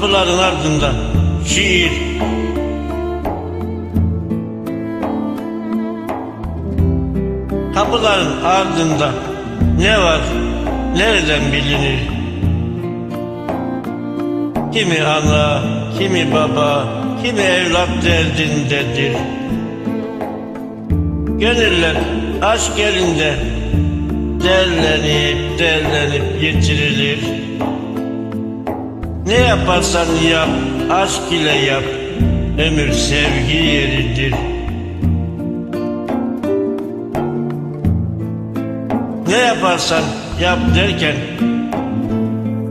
Kapıların ardında şiir. Kapıların ardında ne var? Nereden bilinir? Kimi ana, kimi baba, kimi evlat derdindedir. Gönüller aşk elinde derlenip derlenip getirilir. Ne yaparsan yap, aşk ile yap, ömür sevgi yeridir. Ne yaparsan yap derken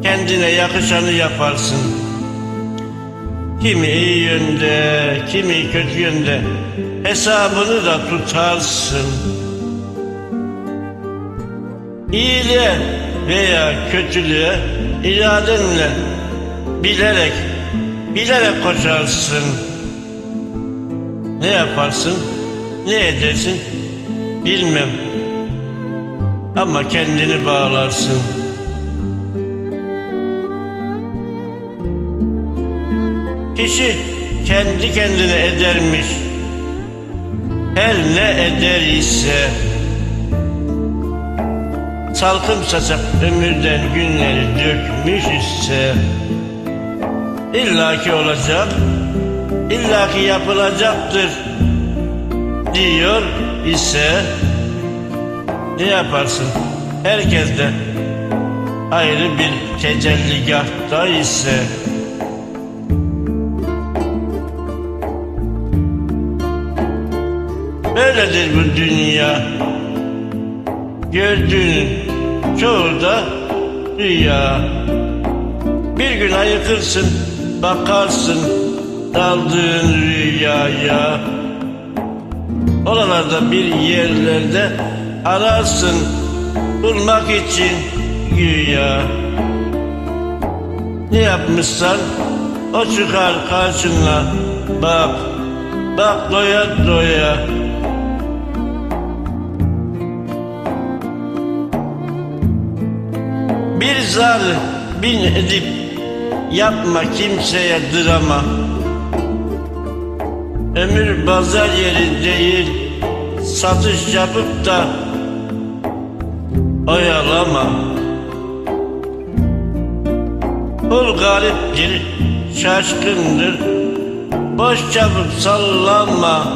kendine yakışanı yaparsın. Kimi iyi yönde, kimi kötü yönde hesabını da tutarsın. İyiliğe veya kötülüğe iradenle bilerek, bilerek koşarsın. Ne yaparsın, ne edersin bilmem. Ama kendini bağlarsın. Kişi kendi kendine edermiş. Her ne eder ise Salkım saçak ömürden günleri dökmüş ise illaki olacak, illaki yapılacaktır diyor ise ne yaparsın? Herkes de ayrı bir tecelligahta ise. Böyledir bu dünya. Gördüğünün çoğu da rüya. Bir gün ayıkırsın bakarsın daldığın rüyaya. Oralarda bir yerlerde ararsın bulmak için güya. Ne yapmışsan o çıkar karşına bak Bak doya doya. Bir zar bin edip yapma kimseye drama. Ömür pazar yeri değil Satış yapıp da Oyalama. Kul gariptir Şaşkındır Boş çabuk sallama.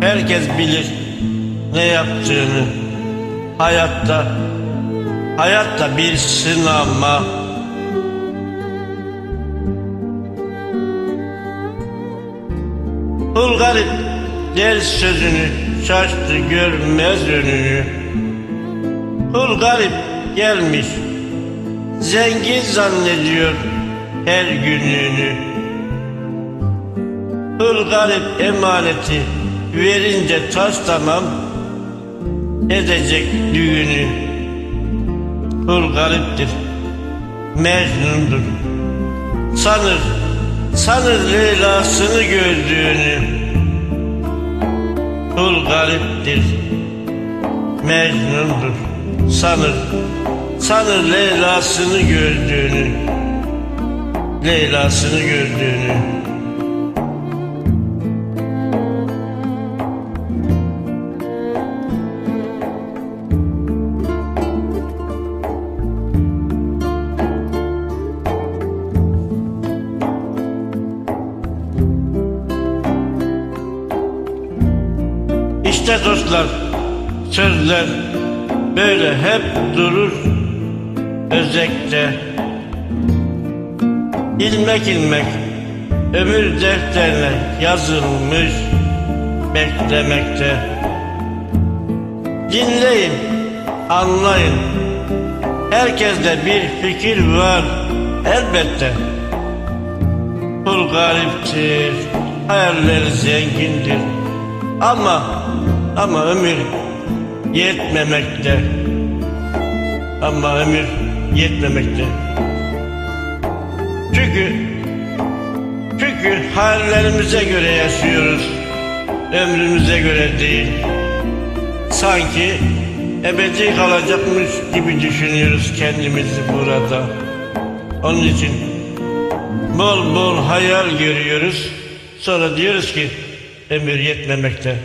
Herkes bilir ne yaptığını Hayatta Hayatta bir sınama Kul garip der sözünü Şaştı görmez önünü. Kul garip gelmiş Zengin zannediyor her gününü. Kul garip emaneti Verince taş tamam Edecek düğünü Kul gariptir Mecnundur. Sanır Sanır Leyla'sını gördüğünü. Kul gariptir Mecnundur. Sanır Sanır Leyla'sını gördüğünü. Leyla'sını gördüğünü İşte dostlar sözler böyle hep durur özekte. İlmek ilmek ömür defterine yazılmış beklemekte. Dinleyin, anlayın Herkeste bir fikir var elbette. Kul gariptir, hayalleri zengindir Ama, ama ömür yetmemekte. Ama ömür yetmemekte. Çünkü Çünkü hallerimize göre yaşıyoruz. Ömrümüze göre değil. Sanki ebedi kalacakmış gibi düşünüyoruz kendimizi burada. Onun için bol bol hayal görüyoruz. Sonra diyoruz ki emir yetmemekte.